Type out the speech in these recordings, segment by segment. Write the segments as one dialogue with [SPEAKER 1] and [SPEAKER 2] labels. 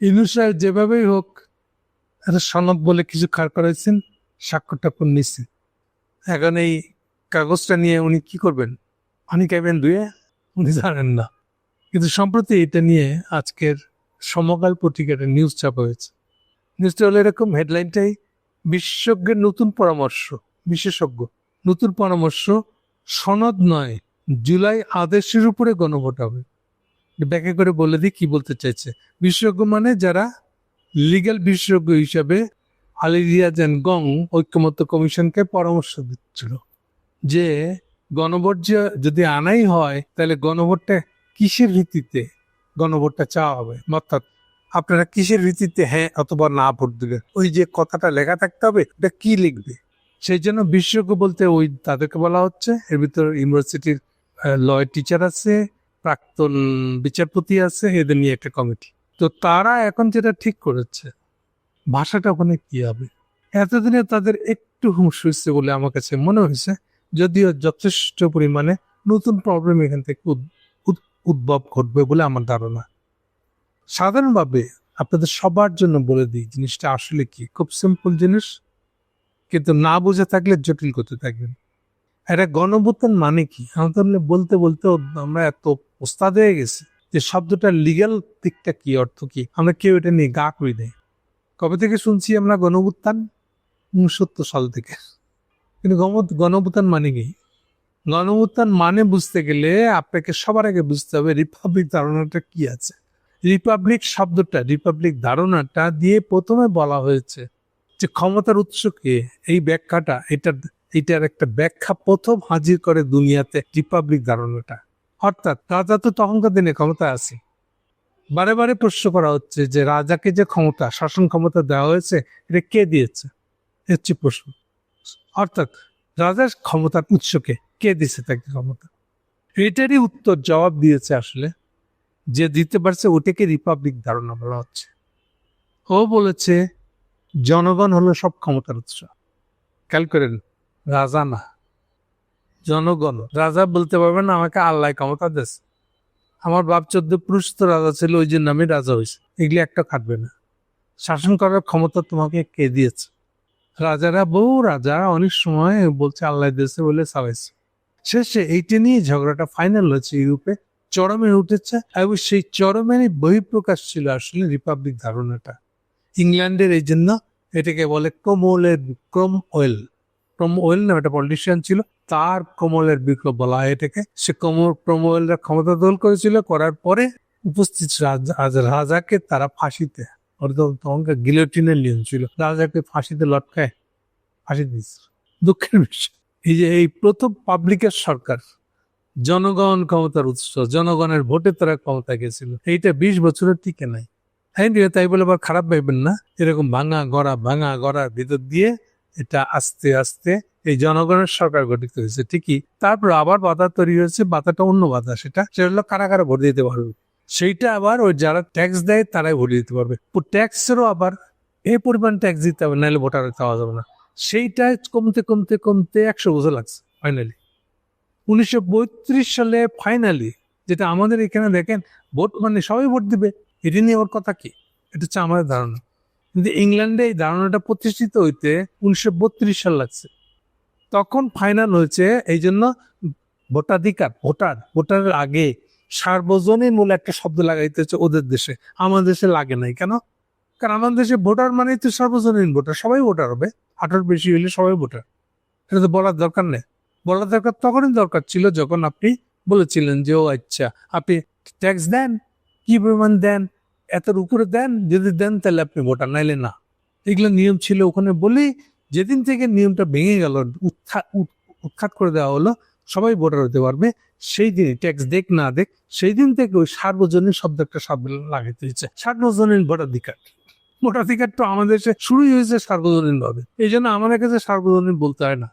[SPEAKER 1] ইনু সাহেব যেভাবেই হোক একটা সনদ বলে কিছু খাড় করাইছেন স্বাক্ষর টাক্ষর নিচ্ছে এখন এই কাগজটা নিয়ে উনি কি করবেন? পানি খাইবেন ধুয়ে উনি জানেন না। কিন্তু সম্প্রতি এটা নিয়ে আজকের সমকাল পত্রিকাটা নিউজ ছাপা হয়েছে। নিউজটা হলো এরকম হেডলাইনটাই বিশেষজ্ঞের নতুন পরামর্শ, বিশেষজ্ঞ, নতুন পরামর্শ, সনদ নয়, জুলাই আদেশের উপরে গণভোট হবে। ব্যাখ্যা করে বলে দিই কি বলতে চাইছে। বিশেষজ্ঞ মানে যারা লিগ্যাল বিশেষজ্ঞ হিসাবে আলিরিয়া জেন গং ঐক্যমত্য কমিশনকে পরামর্শ দিচ্ছিল যে গণভোট যদি আনাই হয়, তাহলে গণভোটটা কিসের ভিত্তিতে গণভোটটা চাওয়া হবে? অর্থাৎ আপনারা কিসের ভিত্তিতে হ্যাঁ অথবা না ভোট দিবেন? ওই যে কথাটা লেখা থাকতে হবে, এটা কি লিখবে? সেই জন্য বিশেষজ্ঞ বলতে ওই তাদেরকে বলা হচ্ছে। এর ভিতর ইউনিভার্সিটির লয়ের টিচার আছে প্রাক্তন বিচারপতি আছে, এদের নিয়ে একটা কমিটি। তো তারা এখন যেটা ঠিক করেছে, ভাষাটা ওখানে কি হবে? এতদিনে তাদের একটু হুঁশ হয়েছে বলে আমার কাছে মনে হয়েছে, যদিও যথেষ্ট পরিমাণে নতুন প্রবলেম এখান থেকে উদ- উদ- উদ্ভব ঘটবে বলে আমার ধারণা। সাধারণভাবে আপনাদের সবার জন্য বলে দিই, জিনিসটা আসলে কি? খুব সিম্পল জিনিস, কিন্তু না বুঝে থাকলে জটিল করতে থাকবেন। একটা গণভুত্থান মানে কি? তাহলে বলতে বলতে আমরা এত ওস্তাদ হয়ে গেছি যে শব্দটার লিগ্যাল দিকটা কি, অর্থ কি? আমরা কেউ এটা নিয়ে গা করি দেয় কবে থেকে শুনছি আমরা গণভুত্থান উনসত্তর সাল থেকে। কিন্তু গণ- গণভুত্থান মানে কি? গণভুত্থান মানে বুঝতে গেলে আপনাকে সবার আগে বুঝতে হবে রিপাবলিক ধারণাটা কি আছে। রিপাবলিক শব্দটা, রিপাবলিক ধারণাটা দিয়ে প্রথমে বলা হয়েছে যে ক্ষমতার উৎস কে? এই ব্যাখ্যাটা, এটার এটার একটা ব্যাখ্যা প্রথম হাজির করে দুনিয়াতে রিপাবলিক ধারণাটা অর্থাৎ রাজা তো তখনকার দিনে ক্ষমতা আছে। বারে বারে প্রশ্ন করা হচ্ছে যে রাজাকে যে ক্ষমতা, শাসন ক্ষমতা দেওয়া হয়েছে, এটা কে দিয়েছে? হচ্ছে প্রশ্ন। অর্থাৎ রাজার ক্ষমতার উৎসকে কে দিয়েছে তাকে ক্ষমতা? এটারই উত্তর জবাব দিয়েছে আসলে যে দিতে পারছে ওটাকে রিপাবলিক ধারণা বলা হচ্ছে। ও বলেছে, জনগণ হলো সব ক্ষমতার উৎস। খেয়াল করেন রাজা না। জনগণ, রাজা বলতে পারবেন না আমাকে আল্লাহ ক্ষমতা দিয়েছে। আমার বাপ চোদ্দ পুরুষ তো রাজা ছিল, ওই জন্য আমি রাজা হয়েছি। এগুলি একটা খাটবে না। শাসন করার ক্ষমতা তোমাকে কে দিয়েছে? রাজারা বহু রাজা অনেক সময় বলছে, আল্লাহ দিয়েছে বলে চালাইছে। শেষে এইটা নিয়ে ঝগড়াটা ফাইনাল হয়েছে ইউরোপে। চরমে উঠেছে এবং সেই চরমেরই বহিঃপ্রকাশ ছিল আসলে রিপাবলিক ধারণাটা। ইংল্যান্ডের এই জন্য এটাকে বলে ক্রোমোলের ক্রোম ওয়েল ক্রোম নামে একটা পলিটিশিয়ান ছিল, তার কোমলের বিপ্লব বলা হয় এটাকে। সে কোমল ক্রোমওয়েলরা ক্ষমতা দল করেছিল, করার পরে উপস্থিত রাজা, রাজা- রাজাকে তারা ফাঁসিতে তখনকার গিলোটিনের নিয়ম ছিল, রাজাকে ফাঁসিতে লটকায়, ফাঁসি দিয়েছিল। দুঃখের বিষয়, এই যে এই প্রথম পাবলিকের সরকার, জনগণ ক্ষমতার উৎস, জনগণের ভোটে তারা ক্ষমতা গেছিল, এইটা বিশ বছরের টিকে নাই। তাই বলে আবার খারাপ ভাববেন না, এরকম ভাঙা গড়া, ভাঙা গড়ার ভিতর দিয়ে এটা আস্তে আস্তে এই জনগণের সরকার গঠিত হয়েছে। ঠিকই। তারপর আবার বাধা তৈরি হয়েছে, বাধাটা অন্য বাধা, সেটা সেটা হলো কারা কারা ভোট দিতে পারবে। সেইটা আবার ওই যারা ট্যাক্স দেয়, তারাই ভোট দিতে পারবে। ট্যাক্সেরও আবার এই পরিমাণ ট্যাক্স দিতে হবে, নাহলে ভোটার পাওয়া যাবে না। সেইটা কমতে কমতে কমতে একশো বছর লাগছে ফাইনালি উনিশশো বত্রিশ সালে ফাইনালি যেটা আমাদের এখানে দেখেন, ভোট মানে সবাই ভোট দিবে, এটা নিয়ে ওর কথা কি? এটা হচ্ছে আমাদের ধারণা। কিন্তু ইংল্যান্ডে এই ধারণাটা প্রতিষ্ঠিত হইতে উনিশশো বত্রিশ সাল লাগছে। তখন ফাইনাল হয়েছে এই জন্য ভোটাধিকার, ভোটার, ভোটারের আগে সার্বজনীন মূল একটা শব্দ লাগাইতে হচ্ছে ওদের দেশে। আমাদের দেশে লাগে নাই কেন? কারণ আমাদের দেশে ভোটার মানে তো সার্বজনীন ভোটার, সবাই ভোটার হবে। আঠারো বেশি হলে সবাই ভোটার। এটা তো বলার দরকার নেই। বলার দরকার তখনই দরকার ছিল যখন আপনি বলেছিলেন যে, ও আচ্ছা আপনি ট্যাক্স দেন, কি পরিমাণ দেন? এতর উপরে দেন, যদি দেন তাহলে আপনি ভোটার, নাইলে না। এগুলো নিয়ম ছিল ওখানে বলেই যেদিন থেকে নিয়মটা ভেঙে গেল উত্থা- উৎ- উৎখাত করে দেওয়া হলো, সবাই ভোটার হতে পারবে। সেই দিন ট্যাক্স দেখ না দেখ, সেই দিন থেকে ওই সার্বজনীন শব্দ একটা লাগাইতে হয়েছে। সার্বজনীন ভোটাধিকার। ভোটাধিকার তো আমাদের দেশে শুরুই হয়েছে সার্বজনীন ভাবে এই জন্য আমাদের কাছে সার্বজনীন বলতে হয় না।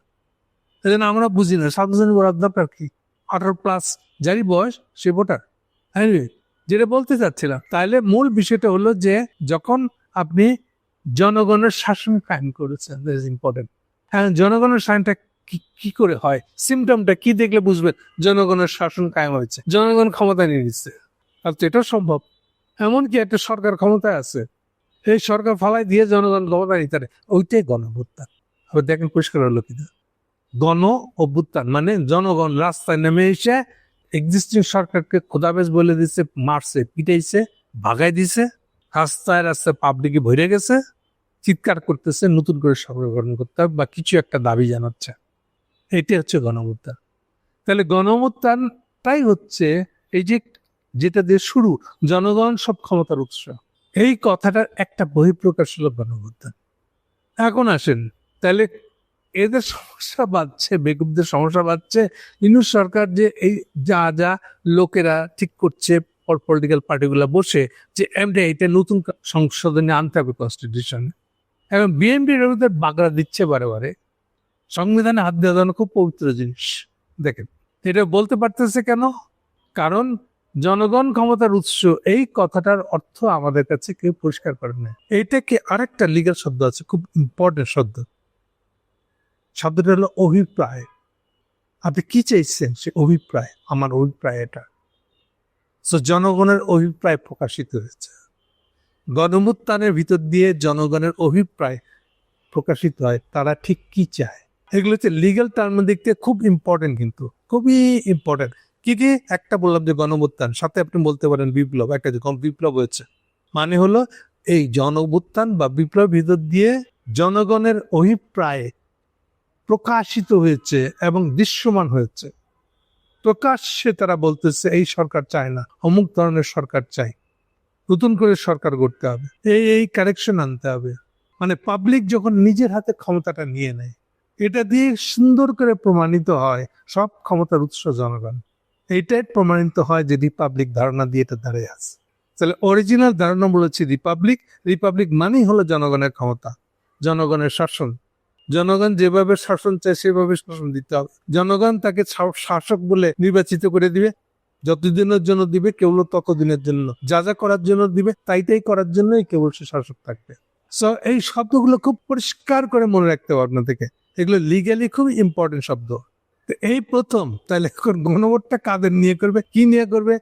[SPEAKER 1] এই জন্য আমরা বুঝি না, সার্বজনীন ভোটার দরকার কি? আঠারো প্লাস যারই বয়স, সে ভোটার। হ্যাঁ যেটা বলতে চাচ্ছিলাম, তাহলে মূল বিষয়টা হলো যে যখন আপনি জনগণের শাসন কায়েম করেছেন দ্যাট ইজ ইম্পর্টেন্ট হ্যাঁ জনগণের শাসনটা কি করে হয়? সিমটমটা কি দেখলে বুঝবেন? জনগণের শাসন কায়েম হয়েছে, জনগণ ক্ষমতা নিয়ে নিচ্ছে। আর তো এটাও সম্ভব। এমনকি একটা সরকার ক্ষমতায় আছে, এই সরকার ফালাই দিয়ে জনগণ ক্ষমতা নিতে পারে, ওইটাই গণভ্যুত্থান আবার দেখেন পরিষ্কার হলো কিনা। গণ অভ্যুত্থান মানে জনগণ রাস্তায় নেমে এসে এক্সিস্টিং সরকারকে খোদাবেজ বলে দিচ্ছে মারছে, পিটাইছে ভাগাই দিছে, রাস্তায় রাস্তায় পাবলিকে ভরে গেছে, চিৎকার করতেছে, নতুন করে সরকার গঠন করতে হবে বা কিছু একটা দাবি জানাচ্ছে। এটাই হচ্ছে গণভুত্থান তাহলে গণভুত্থানটাই হচ্ছে এই যে যেটা দিয়ে শুরু, জনগণ সব ক্ষমতার উৎস। এই কথাটার একটা বহিঃপ্রকাশ হলো গণভুত্থান এখন আসেন, তাহলে এদের সমস্যা বাড়ছে বেগুবদের সমস্যা বাড়ছে। ইনুস সরকার যে এই যা যা লোকেরা ঠিক করছে পলিটিক্যাল পার্টিগুলো বসে, যে এমনি এটা নতুন সংশোধনী আনতে হবে কনস্টিটিউশনে এবং বিএনপির বিরুদ্ধে বাগড়া দিচ্ছে বারে বারে। সংবিধানে হাত দেওয়া খুব পবিত্র জিনিস। দেখেন, এটা বলতে পারতেছে কেন? কারণ জনগণ ক্ষমতার উৎস, এই কথাটার অর্থ আমাদের কাছে কেউ পরিষ্কার করে না। এইটাকে আরেকটা লিগাল শব্দ আছে, খুব ইম্পর্টেন্ট শব্দ। শব্দটা হলো অভিপ্রায়। আপনি কি চাইছেন? সে অভিপ্রায়, আমার অভিপ্রায় এটা। তো জনগণের অভিপ্রায় প্রকাশিত হয়েছে। গণমুত্থানের ভিতর দিয়ে জনগণের অভিপ্রায় প্রকাশিত হয়, তারা ঠিক কি চায়? এগুলো হচ্ছে লিগাল টার্মের দিক থেকে খুব ইম্পর্টেন্ট কিন্তু, খুবই ইম্পর্টেন্ট কি কি? একটা বললাম যে গণমুত্থান সাথে আপনি বলতে পারেন বিপ্লব, একটা যে বিপ্লব হয়েছে। মানে হলো এই জনমুত্থান বা বিপ্লব ভিতর দিয়ে জনগণের অভিপ্রায় প্রকাশিত হয়েছে এবং দৃশ্যমান হয়েছে। প্রকাশ্যে তারা বলতেছে, এই সরকার চায় না। অমুক ধরনের সরকার চাই। নতুন করে সরকার গড়তে হবে। এই এই কারেকশন আনতে হবে। মানে পাবলিক যখন নিজের হাতে ক্ষমতাটা নিয়ে নেয়, এটা দিয়ে সুন্দর করে প্রমাণিত হয় সব ক্ষমতার উৎস জনগণ। এইটাই প্রমাণিত হয় যে রিপাবলিক ধারণা দিয়ে এটা দাঁড়িয়ে আছে। তাহলে অরিজিনাল ধারণা বলেছি রিপাবলিক। রিপাবলিক মানেই হলো জনগণের ক্ষমতা, জনগণের শাসন। জনগণ যেভাবে শাসন চায়, সেভাবে শাসন দিতে হবে। জনগণ তাকে শাসক বলে নির্বাচিত করে দিবে। যতদিনের জন্য দিবে, কেবল ততদিনের জন্য। যা যা করার জন্য দিবে, তাই তাই করার জন্যই কেবল সে শাসক থাকবে। সো এই শব্দগুলো খুব পরিষ্কার করে মনে রাখতে হবে আপনার থেকে এগুলো লিগালি খুব ইম্পর্টেন্ট শব্দ। এই প্রথম, তাহলে গণভোটটা কাদের নিয়ে করবে, কি নিয়ে করবে?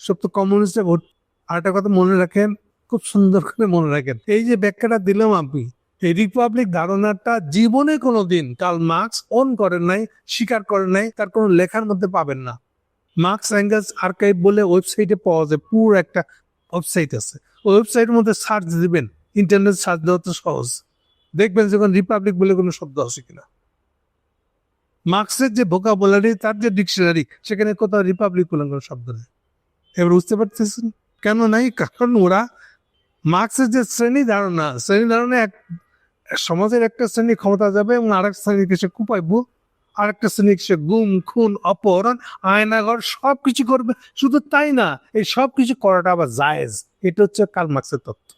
[SPEAKER 1] সব তো কমিউনিস্টে ভোট। আর একটা কথা মনে রাখেন, খুব সুন্দর করে মনে রাখেন। এই যে ব্যাখ্যাটা দিলাম আপনি এই রিপাবলিক ধারণাটা জীবনে কোনো দিন কাল মার্কস অন করেন নাই, স্বীকার করেন নাই, তার কোনো লেখার মধ্যে পাবেন না। মার্কস অ্যাঙ্গেলস আর্কাইভ বলে ওয়েবসাইটে পাওয়া যায়, পুরো একটা ওয়েবসাইট আছে। ওয়েবসাইটের মধ্যে সার্চ দিবেন ইন্টারনেট সার্চ দেওয়া তো সহজ। দেখবেন যখন রিপাবলিক বলে কোনো শব্দ আছে কিনা। মার্কসের যে ভোকাবুলারি তার যে ডিকশনারি সেখানে কোথাও রিপাবলিক বলে কোনো শব্দ নেই। এবার বুঝতে পারতেছেন? কেন নাই? কারণ ওরা মার্কসের যে শ্রেণি ধারণা শ্রেণি ধারণা এক সমাজের একটা শ্রেণি ক্ষমতা যাবে এবং আরেক শ্রেণীকে সে কুপাইব। আরেকটা শ্রেণি সে গুম, খুন, অপহরণ, আয়নাঘর সব কিছু করবে। শুধু তাই না, এই সব কিছু করাটা আবার জায়েজ। এটা হচ্ছে কার্ল মার্কসের তত্ত্ব।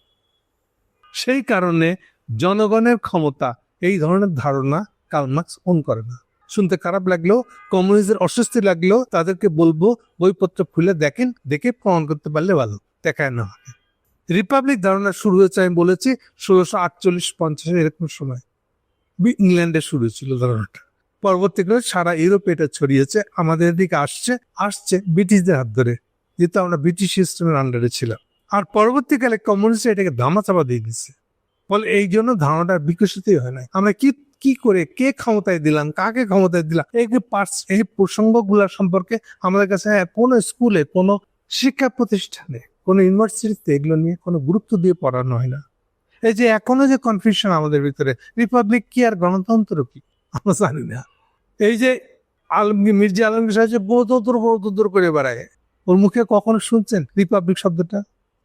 [SPEAKER 1] সেই কারণে জনগণের ক্ষমতা, এই ধরনের ধারণা কার্ল মার্কস অন করে না। শুনতে খারাপ লাগলেও কমিউনিস্টের অস্বস্তি লাগলেও তাদেরকে বলব, বইপত্র খুলে দেখেন, দেখে প্রমাণ করতে পারলে ভালো। দেখায় না হবে রিপাবলিক ধারণা শুরু হয়েছে আমি বলেছি ষোলোশো আটচল্লিশ পঞ্চাশের এরকম সময়। ইংল্যান্ডে শুরু ছিল ধারণাটা। পরবর্তীকালে সারা ইউরোপে এটা ছড়িয়েছে আমাদের দিকে আসছে আসছে ব্রিটিশদের হাত ধরে যেহেতু আমরা ব্রিটিশ সিস্টেমের আন্ডারে ছিলাম। আর পরবর্তীকালে কমিউনিস্ট এটাকে ধামাচাপা দিয়ে দিচ্ছে ফলে এই জন্য ধারণাটা বিকশিতই হয় না আমরা কি কি করে কে ক্ষমতায় দিলাম কাকে ক্ষমতায় দিলাম এই এই প্রসঙ্গগুলা সম্পর্কে আমাদের কাছে হ্যাঁ, কোনো স্কুলে কোনো শিক্ষা প্রতিষ্ঠানে কোনো ইউনিভার্সিটিতে এগুলো নিয়ে কোনো গুরুত্ব দিয়ে পড়ানো হয় না। এই যে এখনও যে কনফিউশন আমাদের ভিতরে রিপাবলিক কি আর গণতন্ত্র কি? আমরা জানি না। এই যে আলমগীর, মির্জা আলমগীর সাহেব যে বহুতন্ত্র করে বেড়ায়, ওর মুখে কখনো শুনছেন রিপাবলিক শব্দটা?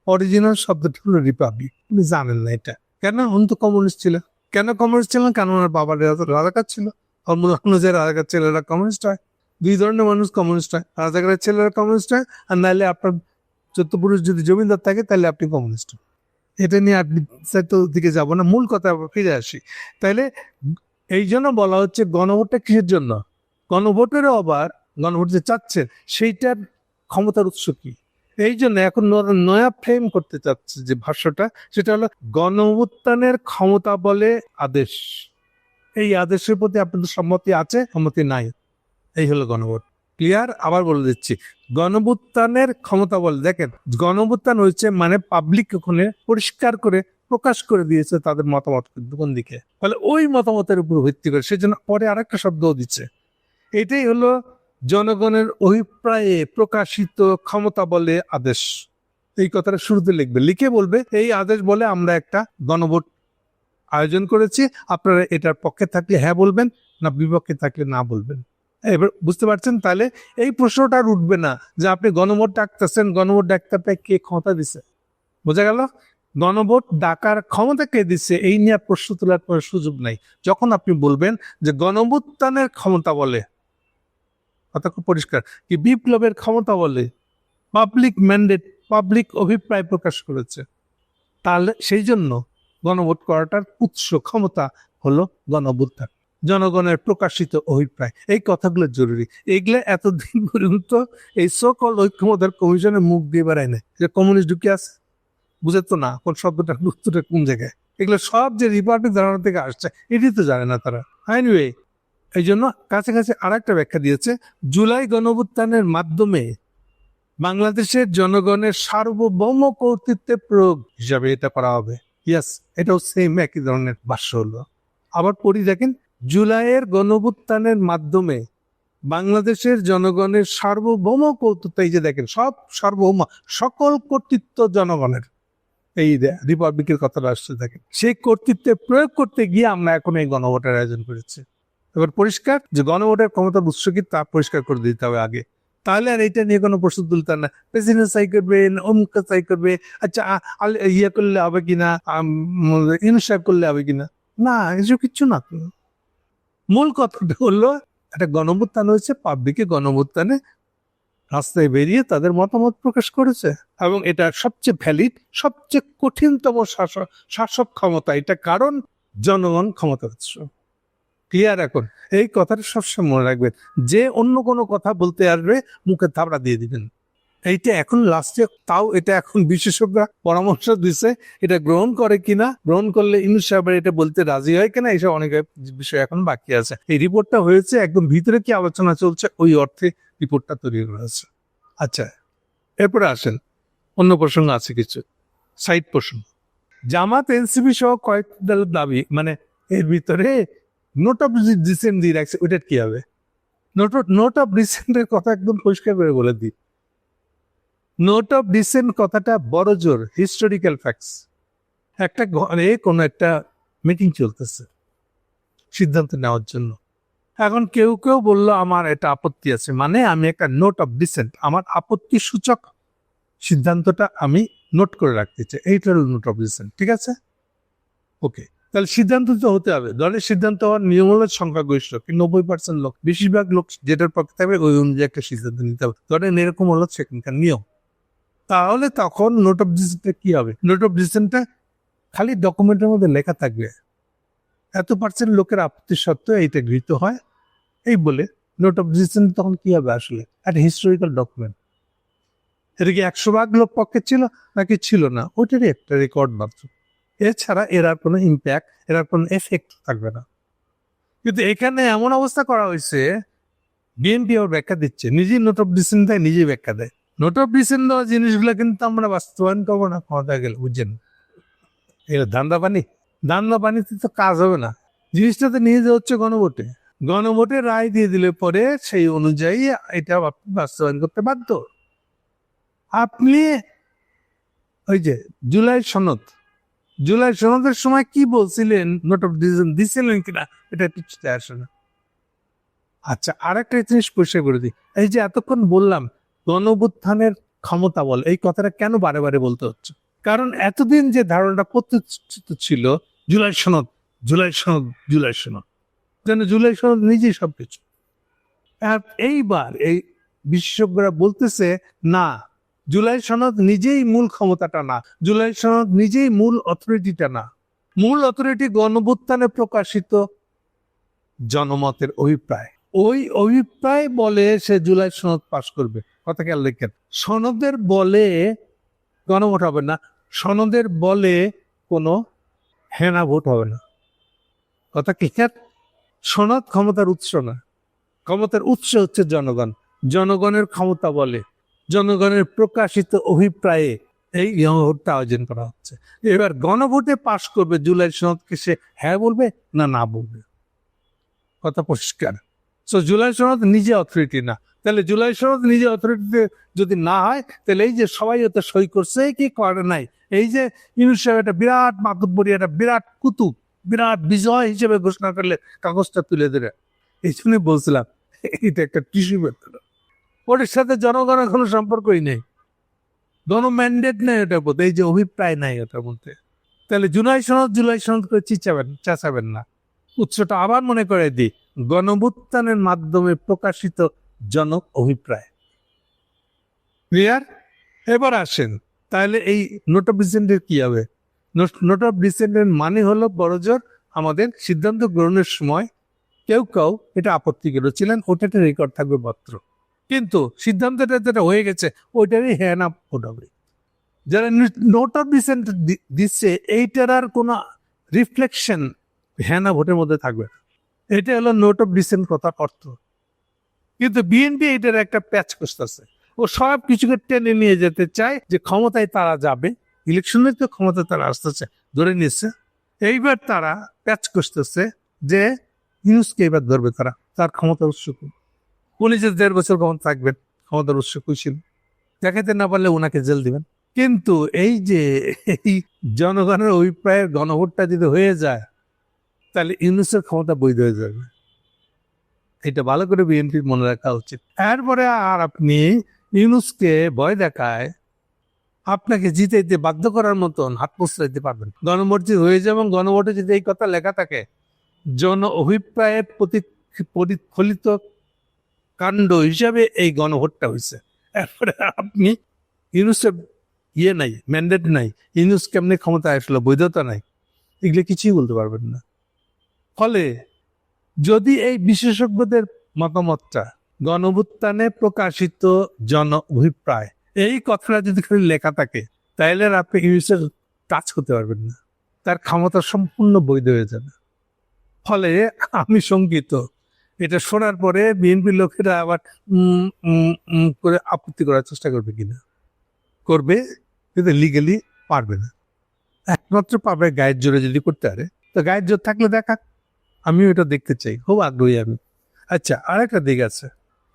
[SPEAKER 1] অরিজিনাল শব্দটা হলো রিপাবলিক উনি জানেন না এটা। কেন? উনি তো কমিউনিস্ট ছিল। কেন কমিউনিস্ট ছিলেন? কেন ওনার বাবার রাজাকার ছিল? অন্য অনুযায়ী রাজাকার ছেলেরা কমিউনিস্ট হয়। দুই ধরনের মানুষ কমিউনিস্ট হয়। রাজাকারের ছেলেরা কমিউনিস্ট হয়, আর নাহলে আপনার চোদ্দ পুরুষ যদি জমিদার থাকে, তাহলে আপনি কমিউনিস্ট। এটা নিয়ে আপনি দিকে যাব না। মূল কথা ফিরে আসি। তাহলে এই জন্য বলা হচ্ছে গণভোটটা কিসের জন্য? গণভোটেরও আবার গণভোট যে চাচ্ছেন সেইটার ক্ষমতার উৎস কি? এই জন্য এখন নয়া ফ্রেম করতে চাচ্ছে যে ভাষ্যটা, সেটা হলো গণভুত্থানের ক্ষমতা বলে আদেশ। এই আদেশের প্রতি আপনাদের সম্মতি আছে, সম্মতি নাই। এই হলো গণভোট। ক্লিয়ার? আবার বলে দিচ্ছি। গণভুত্থানের ক্ষমতা বলে। দেখেন, গণভুত্থান হয়েছে মানে পাবলিক ওখানে পরিষ্কার করে প্রকাশ করে দিয়েছে তাদের মতামত কোন দিকে। ফলে ওই মতামতের উপর ভিত্তি করে সেজন্য পরে আরেকটা শব্দও দিচ্ছে। এটাই হলো জনগণের অভিপ্রায়ে প্রকাশিত ক্ষমতা বলে আদেশ। এই কথাটা শুরুতে লিখবে। লিখে বলবে, এই আদেশ বলে আমরা একটা গণভোট আয়োজন করেছি। আপনারা এটার পক্ষে থাকলে হ্যাঁ বলবেন, না বিপক্ষে থাকলে না বলবেন। এবার বুঝতে পারছেন? তাহলে এই প্রশ্নটা আর উঠবে না যে আপনি গণভোট ডাকতেছেন, গণভোট ডাকতে কে ক্ষমতা দিছে? বোঝা গেল? গণভোট ডাকার ক্ষমতা কে দিচ্ছে এই নিয়ে প্রশ্ন তোলার কোনো সুযোগ নাই। যখন আপনি বলবেন যে গণভুত্থানের ক্ষমতা বলে, কথা খুব পরিষ্কার, কি বিপ্লবের ক্ষমতা বলে পাবলিক ম্যান্ডেট পাবলিক অভিপ্রায় প্রকাশ করেছে, তাহলে সেই জন্য গণভোট করাটার উৎস ক্ষমতা হলো গণভুত্থান। জনগণের প্রকাশিত অভিপ্রায়। এই কথাগুলো জরুরি। এইগুলো এতদিন পর্যন্ত এই সকল ঐক্যমতার কমিশনের মুখ দিয়ে বেড়ায় না যে কমিউনিস্ট ঢুকে আছে বুঝে তো না কোন শব্দটা উত্তরটা কোন জায়গায়। এগুলো সব যে রিপাবলিক ধারণা থেকে আসছে এটি তো জানে না তারা। এনিওয়ে এই জন্য কাছাকাছি আর একটা ব্যাখ্যা দিয়েছে। জুলাই গণভুত্থানের মাধ্যমে বাংলাদেশের জনগণের সার্বভৌম কর্তৃত্বের প্রয়োগ হিসাবে এটা করা হবে। ইয়াস এটাও সেম একই ধরনের ভাষ্য হলো। আবার পড়ি দেখেন জুলাইয়ের গণভুত্থানের মাধ্যমে বাংলাদেশের জনগণের সার্বভৌম কর্তৃত্ব, এই যে দেখেন, সব সার্বভৌম, সকল কর্তৃত্ব জনগণের। এই রিপাবলিকের কথাটা আসছে, দেখেন। সেই কর্তৃত্বে প্রয়োগ করতে গিয়ে আমরা এখন এই গণভোটের আয়োজন করেছি। এবার পরিষ্কার, যে গণভোটের ক্ষমতার উৎস কি, তা পরিষ্কার করে দিতে হবে আগে। তাহলে আর এটা নিয়ে কোনো প্রশ্ন তুলতে না। প্রেসিডেন্ট সাই করবে, অমুক সাই করবে আচ্ছা ইয়ে করলে হবে কিনা ইনসাইব করলে হবে কিনা? না, এসব কিচ্ছু না। মূল কথাটা হলো, একটা গণভুত্থান হয়েছে পাবলিকে গণভুত্থানে রাস্তায় বেরিয়ে তাদের মতামত প্রকাশ করেছে এবং এটা সবচেয়ে ভ্যালিড সবচেয়ে কঠিনতম শাসক শাসক ক্ষমতা। এটা কারণ? জনগণ ক্ষমতা উৎস ক্লিয়ার এখন? এই কথাটা সবসময় মনে রাখবেন। যে অন্য কোনো কথা বলতে আসবে, মুখে থাবড়া দিয়ে দিবেন। এইটা এখন লাস্টে তাও এটা এখন বিশেষজ্ঞরা পরামর্শ দিছে, এটা গ্রহণ করে কিনা, গ্রহণ করলে ইনুস সাহেবের এটা বলতে রাজি হয় কিনা, এইসব অনেক বিষয় এখন বাকি আছে। এই রিপোর্টটা হয়েছে, একদম ভিতরে কি আলোচনা চলছে, ওই অর্থে রিপোর্টটা তৈরি করা আছে আচ্ছা এরপরে আসেন, অন্য প্রসঙ্গ আছে কিছু সাইড প্রসঙ্গ। জামাত এনসিপি সহ কয়েক দাবি মানে এর ভিতরে নোট অফ ডিসেন্ট দিয়ে রাখছে ওইটার কি হবে? নোট নোট অফ ডিসেন্টের কথা একদম পরিষ্কার করে বলে দিই। নোট অফ ডিসেন্ট কথাটা বড় জোর হিস্টোরিক্যাল ফ্যাক্টস একটা ঘরে কোনো একটা মিটিং চলতেছে, সিদ্ধান্ত নেওয়ার জন্য। এখন কেউ কেউ বলল, আমার এটা আপত্তি আছে। মানে আমি একটা নোট অফ ডিসেন্ট আমার আপত্তি সূচক সিদ্ধান্তটা আমি নোট করে রাখতে চাই। এইটা হলো নোট অফ ডিসেন্ট ঠিক আছে? ওকে তাহলে সিদ্ধান্ত তো হতে হবে। দলের সিদ্ধান্ত হওয়ার নিয়ম হলো সংখ্যাগরিষ্ঠ কি নব্বই পার্সেন্ট লোক, বেশিরভাগ লোক যেটার পক্ষে থাকবে, ওই অনুযায়ী একটা সিদ্ধান্ত নিতে হবে। ধরেন এরকম হলো সেখানকার নিয়ম। তাহলে তখন নোট অফ ডিসেন্টটা কি হবে? নোট অফ ডিসেন্টটা খালি ডকুমেন্টের মধ্যে লেখা থাকবে। এত পার্সেন্ট লোকের আপত্তি সত্ত্বেও এইটা গৃহীত হয়। এই বলে নোট অফ ডিসেন্ট তখন কি হবে আসলে? একটা হিস্টোরিক্যাল ডকুমেন্ট এটা কি একশো ভাগ লোক পক্ষে ছিল নাকি ছিল না? ওইটারই একটা রেকর্ড মাত্র। এছাড়া এর আর কোনো ইম্প্যাক্ট এর আর কোনো এফেক্ট থাকবে না। কিন্তু এখানে এমন অবস্থা করা হয়েছে বিএনপি ওর ব্যাখ্যা দিচ্ছে। নিজেই নোট অফ ডিসেন্ট দেয় নিজেই ব্যাখ্যা দেয়। নোট অফ ডিসেন্ট দেওয়া জিনিসগুলো কিন্তু আমরা বাস্তবায়ন করব না ক্ষমতা গেলে বুঝছেন এগুলো ধান্দা পানি ধান্দা পানিতে তো কাজ হবে না জিনিসটাতে নিয়ে যাওয়া হচ্ছে গণভোটে গণভোটে রায় দিয়ে দিলে পরে সেই অনুযায়ী এটা আপনি বাস্তবায়ন করতে বাধ্য আপনি ওই যে জুলাই সনদ জুলাই সনদের সময় কি বলছিলেন নোট অফ ডিসিশন দিছিলেন কিনা এটা কিছুতে আসে না আচ্ছা আর একটা জিনিস পরিষ্কার করে দিই এই যে এতক্ষণ বললাম গণবুত্থানের ক্ষমতা বল, এই কথাটা কেন বারে বারে বলতে হচ্ছে? কারণ এতদিন যে ধারণাটা প্রতিষ্ঠিত ছিল, জুলাই সনদ জুলাই সনদ জুলাই সনদ। যেন জুলাই সনদ নিজেই সবকিছু। আর এইবার এই বিশেষজ্ঞরা বলতেছে, না, জুলাই সনদ নিজেই মূল ক্ষমতাটা না, জুলাই সনদ নিজেই মূল অথরিটিটা না। মূল অথরিটি গণভুত্থানে প্রকাশিত জনমতের অভিপ্রায়। ওই অভিপ্রায় বলে সে জুলাই সনদ পাশ করবে। কথা খেয়াল রেখেন। সনদের বলে গণভোট হবে না, সনদের বলে কোনো হেনা ভোট হবে না। কথা ক্লিয়ার সনদ ক্ষমতার উৎস না। ক্ষমতার উৎস হচ্ছে জনগণ। জনগণের ক্ষমতা বলে, জনগণের প্রকাশিত অভিপ্রায়ে এই গণভোটটা আয়োজন করা হচ্ছে। এবার গণভোটে পাশ করবে জুলাই সনদকে সে হ্যাঁ বলবে না না বলবে? কথা পরিষ্কার। সো জুলাই সনদ নিজে অথরিটি না। তাহলে জুলাই সনদ নিজে অথরিটিতে যদি না হয়, তাহলে এই যে সবাই ওতে সই করছে, কি করে নাই? এই যে ইউনুস সাহেব একটা বিরাট মাতব্বরী একটা বিরাট কুতুব, বিরাট বিজয় হিসেবে ঘোষণা করলে কাগজটা তুলে ধরে এই জন্যই বলছিলাম, এটা একটা টিস্যু পেপার ওটার সাথে জনগণের কোনো সম্পর্কই নেই। কোনো ম্যান্ডেট নেই ওটার মধ্যে এই যে অভিপ্রায় নাই ওটার মধ্যে। তাহলে জুলাই সনদ জুলাই সনদ করে চিচাবেন, চেঁচাবেন না। উৎসটা আবার মনে করে দিই, গণভুত্থানের মাধ্যমে প্রকাশিত জনক অভিপ্রায়। ক্লিয়ার? এবার আসেন। তাহলে এই নোট অফ ডিসেন্টের কি হবে? নোট অফ ডিসেন্টের মানে হলো বড়জোর আমাদের সিদ্ধান্ত গ্রহণের সময় কেউ কেউ এটা আপত্তি করেছিলেন ওটা একটা রেকর্ড থাকবে মাত্র। কিন্তু সিদ্ধান্তটা যেটা হয়ে গেছে, ওইটারই হ্যান ভোট হবে। যারা নোট অফ ডিসেন্ট দিচ্ছে, এইটার আর কোনো রিফ্লেকশন হ্যাঁ না ভোটের মধ্যে থাকবে না। এটা হলো নোট অফ ডিসেন্ট কথার অর্থ। কিন্তু বিএনপি এটার একটা প্যাচ করতেছে ও সব কিছুকে টেনে নিয়ে যেতে চায় যে ক্ষমতায় তারা যাবে, ইলেকশনের তো ক্ষমতায় তারা আসতেছে, ধরে নিচ্ছে এইবার তারা প্যাচ করতেছে যে ইউনুসকে এবার ধরবে তারা, তার ক্ষমতার উৎস? উনি যে দেড় বছর ক্ষমতা থাকবেন, ক্ষমতার উৎস ছিল? দেখাতে না পারলে ওনাকে জেল দিবেন। কিন্তু এই যে এই জনগণের অভিপ্রায়ের গণভোটটা যদি হয়ে যায়, তাহলে ইউনুসের ক্ষমতা বৈধ হয়ে যাবে। এটা ভালো করে বিএনপির মনে রাখা উচিত। এরপরে আর আপনি ইউনুসকে ভয় দেখায় আপনাকে জিতে জিতাইতে বাধ্য করার মতন হাত পোস্তাইতে পারবেন গণভোট যদি হয়ে যাবে এবং গণভোটে যদি এই কথা লেখা থাকে, জন অভিপ্রায়ের প্রতি প্রতিফলিত কাণ্ড হিসাবে এই গণভোটটা হয়েছে এরপরে আপনি ইউনুসের ইয়ে নাই ম্যান্ডেট নাই, ইউনুস কেমনি ক্ষমতা আসলো, বৈধতা নাই, এগুলো কিছুই বলতে পারবেন না। ফলে যদি এই বিশেষজ্ঞদের মতামতটা গণভুত্থানে প্রকাশিত জন অভিপ্রায় এই কথাটা যদি খালি লেখা থাকে, তাইলে আপনি ইউনুসের টাচ করতে পারবেন না। তার ক্ষমতা সম্পূর্ণ বৈধ হয়ে যাবে। ফলে আমি শঙ্কিত। এটা শোনার পরে বিএনপির লোকেরা আবার করে আপত্তি করার চেষ্টা করবে কিনা? করবে, কিন্তু লিগেলি পারবে না। একমাত্র পাবে গায়ের জোরে যদি করতে পারে। তো গায়ের জোর থাকলে দেখা আমিও এটা দেখতে চাই, খুব আগ্রহী আমি। আচ্ছা আরেকটা দিক আছে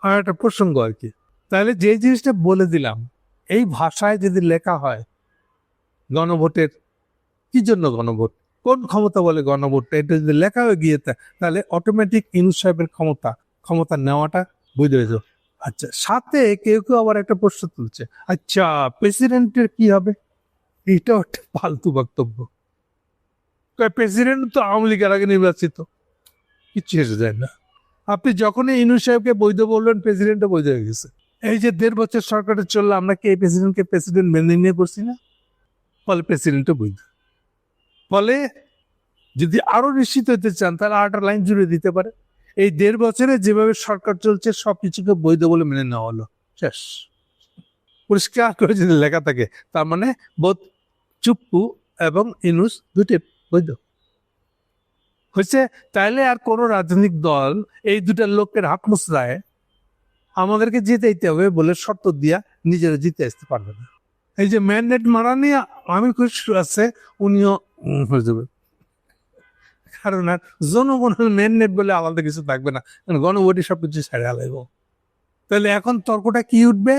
[SPEAKER 1] আর একটা প্রসঙ্গ আর কি। তাহলে যে জিনিসটা বলে দিলাম, এই ভাষায় যদি লেখা হয়, গণভোটের, কি জন্য গণভোট? কোন ক্ষমতা বলে গণভোটটা এটা যদি লেখা হয়ে গিয়ে তাহলে অটোমেটিক ইউনুস সাহেবের ক্ষমতা ক্ষমতা নেওয়াটা বুঝতে পেরেছ আচ্ছা সাথে কেউ কেউ আবার একটা প্রশ্ন তুলছে আচ্ছা প্রেসিডেন্টের কি হবে? এটাও একটা ফালতু বক্তব্য। প্রেসিডেন্ট তো আওয়ামী লীগের আগে নির্বাচিত। কিচ্ছু এসে যায় না। আপনি যখনই ইনু সাহেবকে বৈধ বললেন প্রেসিডেন্টও বৈধ হয়ে গেছে। এই যে দেড় বছর সরকারে চলল, আমরা কি এই প্রেসিডেন্টকে প্রেসিডেন্ট মেনে নিয়ে করছি না? ফলে প্রেসিডেন্টও বৈধ। ফলে যদি আরও নিশ্চিত হতে চান, তাহলে আটটা লাইন জুড়ে দিতে পারে। এই দেড় বছরে যেভাবে সরকার চলছে, সবকিছুকে বৈধ বলে মেনে নেওয়া হলো। শেষ। পরিষ্কার করে যদি লেখা থাকে, তার মানে বোধ চুপ্পু এবং ইনুস দুটি বৈধ। হয়েছে, তাইলে আর কোন রাজনৈতিক দল এই দুটা লোকের হাত মুসরায় আমাদেরকে জিতাইতে হবে বলে শর্ত দিয়া নিজেরা জিতে আসতে পারবে না। এই যে ম্যান্ডেট মারা নিয়ে আমি খুশি আছে, উনিও হয়ে যাবে। কারণ আর জনগণের ম্যান্ডেট বলে আলাদা কিছু থাকবে না। গণভোটই সবকিছু ছেড়ে আলাইব। তাহলে এখন তর্কটা কি উঠবে?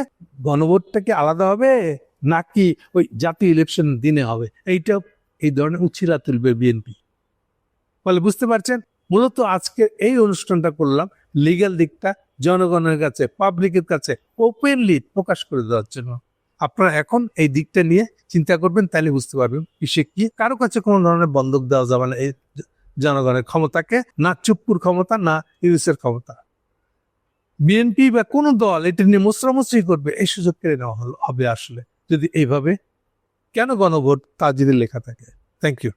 [SPEAKER 1] গণভোটটা কি আলাদা হবে নাকি ওই জাতীয় ইলেকশন দিনে হবে? এইটা এই ধরনের উচ্ছিলা তুলবে বিএনপি। ফলে বুঝতে পারছেন? মূলত আজকে এই অনুষ্ঠানটা করলাম লিগ্যাল দিকটা জনগণের কাছে পাবলিকের কাছে ওপেনলি প্রকাশ করে দেওয়ার জন্য। আপনারা এখন এই দিকটা নিয়ে চিন্তা করবেন, তাহলে বুঝতে পারবেন কিসে কি। কারও কাছে কোনো ধরনের বন্ধক দেওয়া যাবে না এই জনগণের ক্ষমতাকে, না চুপ্পুর ক্ষমতা, না ইউএসের ক্ষমতা। বিএনপি বা কোনো দল এটা নিয়ে মুসরামুসরি করবে, এই সুযোগ কেড়ে নেওয়া হবে আসলে। যদি এইভাবে, কেন গণভোট তা যদি লেখা থাকে? Thank you